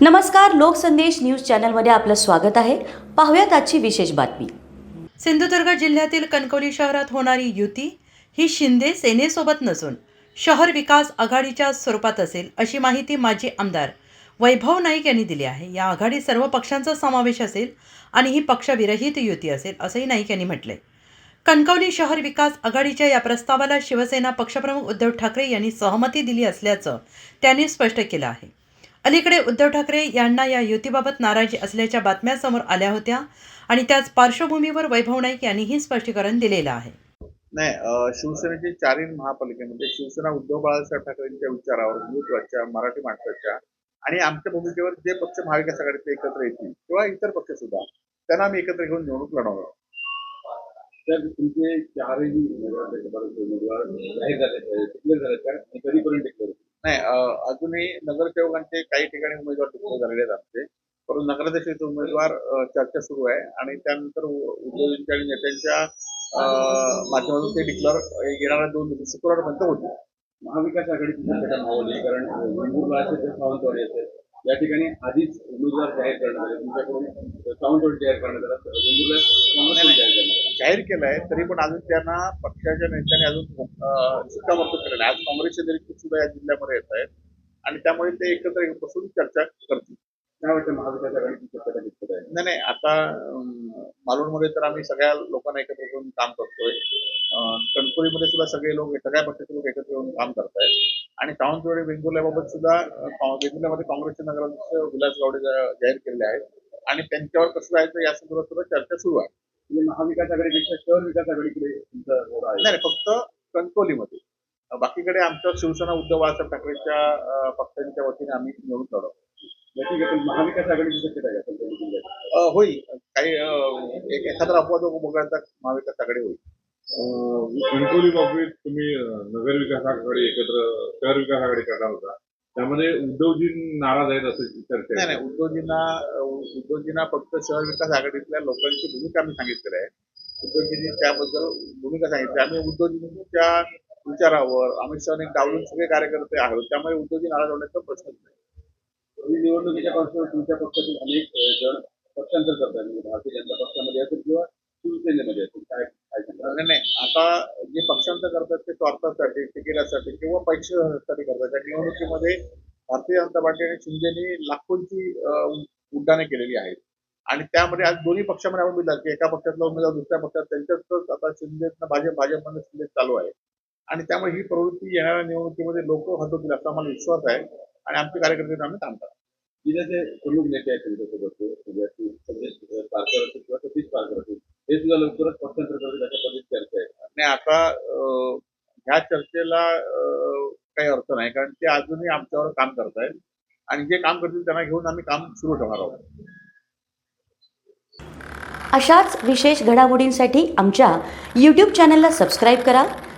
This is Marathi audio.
नमस्कार लोकसंदेश न्यूज चॅनलमध्ये आपलं स्वागत आहे. पाहूयात आजची विशेष बातमी. सिंधुदुर्ग जिल्ह्यातील कणकवली शहरात होणारी युती ही शिंदे सेनेसोबत नसून शहर विकास आघाडीच्या स्वरूपात असेल अशी माहिती माजी आमदार वैभव नाईक यांनी दिली आहे. या आघाडीत सर्व पक्षांचा समावेश असेल आणि ही पक्षविरहित युती असेल असंही नाईक यांनी म्हटले कणकवली शहर विकास आघाडीच्या या प्रस्तावाला शिवसेना पक्षप्रमुख उद्धव ठाकरे यांनी सहमती दिली असल्याचं त्यांनी स्पष्ट केलं आहे. अलीकडे उद्धव ठाकरे यांना या युतीबाबत नाराजी असल्याच्या बातम्या समोर आल्या होत्या आणि त्याच पार्श्वभूमीवर वैभव नाईक यांनी हे स्पष्टीकरण दिलेलं आहे नाही शिवसेनेचे चारही महापालिकेमध्ये शिवसेना उद्धव बाळासाहेब ठाकरेंच्या विचारावर हिंदुत्वाच्या मराठी माणसाच्या आणि आमच्या भूमिकेवर जे पक्ष महाविकास आघाडीचे एकत्र येतील किंवा इतर पक्ष सुद्धा त्यांना आम्ही एकत्र घेऊन निवडणूक लढवणार आहोत. तर तुमचे चारही उमेदवार कधीपर्यंत अजूनही नगरसेवकांचे काही ठिकाणी उमेदवार डिक्लेअर झालेले आहेत आमचे परंतु नगराध्यक्षाचे उमेदवार चर्चा सुरू आहे आणि त्यानंतर उद्योजकांच्या आणि नेत्यांच्या माध्यमातून ते डिक्लेअर येणाऱ्या दोन दिवस शुक्रवारपर्यंत होतील. महाविकास आघाडीची शक्यता मावली कारण तर सावंतवाडी असेल या ठिकाणी आधीच उमेदवार जाहीर करण्यात आले. तुमच्याकडून सावंतवाडी जाहीर करण्यात आला. वेंगुर्ला जाहीर करण्यात आला. जाहीर केलंय तरी पण अजून त्यांना पक्षाच्या नेत्यांनी अजून शिक्कामोर्तब केलेलं आहे आज काँग्रेसचे निरीक्षक सुद्धा या जिल्ह्यामध्ये येत आहेत. आणि त्यामुळे ते एकत्र येऊन बसून चर्चा करतील. नाही नाही आता मालवणमध्ये तर आम्ही सगळ्या लोकांना एकत्र करून काम करतोय. कणकोलीमध्ये सुद्धा सगळे लोक सगळ्या पक्षाचे लोक एकत्र येऊन काम करतायत. आणि सावंतवाडी वेंगुर्ल्याबाबत सुद्धा वेंगुर्ल्यामध्ये काँग्रेसचे नगराध्यक्ष विलास गावडे जाहीर केलेले आहेत. आणि त्यांच्यावर कसं जायचं या संदर्भात सुद्धा चर्चा सुरू आहे. महाविकास आघाडीपेक्षा शहर विकास आघाडीकडे नाही फक्त कणकोलीमध्ये. बाकीकडे आमच्या शिवसेना उद्धव बाळासाहेब ठाकरेच्या पक्षांच्या वतीने आम्ही निवडून लढवतो. महाविकास? अं, होईल. काही एक एखादा अपवाद वगळता महाविकास आघाडी होईल. कणकवली बाबतीत तुम्ही नगर विकास आघाडी एकत्र शहर विकास आघाडी करणार होता. त्यामध्ये उद्धवजी नाराज आहेत असं चर्चा नाही. नाही. उद्योजींना उद्योजींना फक्त शहर विकास आघाडीतल्या लोकांची भूमिका आम्ही सांगितलेली आहे. उद्योजींनी त्याबद्दल भूमिका सांगितली. आम्ही उद्योजींच्या विचारावर अमित शहाने डावलून सगळे कार्यकर्ते आहोत त्यामुळे उद्योजी नाराज होण्याचा प्रश्नच नाही. निवडणुकीच्या पार्श्वभूमीवर तुमच्या पक्षातील अनेक जण पक्षांतर करतात म्हणजे भारतीय जनता पक्षामध्ये असेल किंवा शिवसेनेमध्ये असेल काय काय नाही आता जे पक्षांतर करतात ते स्वार्थासाठी तिकिटासाठी किंवा पैशासाठी करतात. त्या निवडणुकीमध्ये भारतीय जनता पार्टी आणि शिंदेनी लाखोंची उड्डाणे केलेली आहेत. आणि त्यामध्ये आज दोन्ही पक्षामध्ये आपण बघितलं की एका पक्षातला उमेदवार दुसऱ्या पक्षात त्यांच्यातच आता शिंदे भाजप भाजपमध्ये शिंदे चालू आहे. आणि त्यामुळे ही प्रवृत्ती येणाऱ्या निवडणुकीमध्ये लोक हटवतील असा आम्हाला विश्वास आहे. आणि आमचे कार्यकर्ते आम्ही काम करतो जिल्ह्याचे प्रमुख नेते आहेत तुमच्यासोबत म्हणजे पारकर किंवा सतीश पारकर असतील हे सुद्धा लवकरच पक्षांतर करतील अशा पद्धतीची चर्चा आहे. आणि आता ह्या चर्चेला काही अर्थ नाही. कारण ते अजूनही आमच्यावर काम करतायत आणि जे काम करतील त्यांना घेऊन आम्ही काम सुरू ठेवणार आहोत. अशाच विशेष घडामोडींसाठी आमच्या यूट्यूब चॅनलला सबस्क्राईब करा.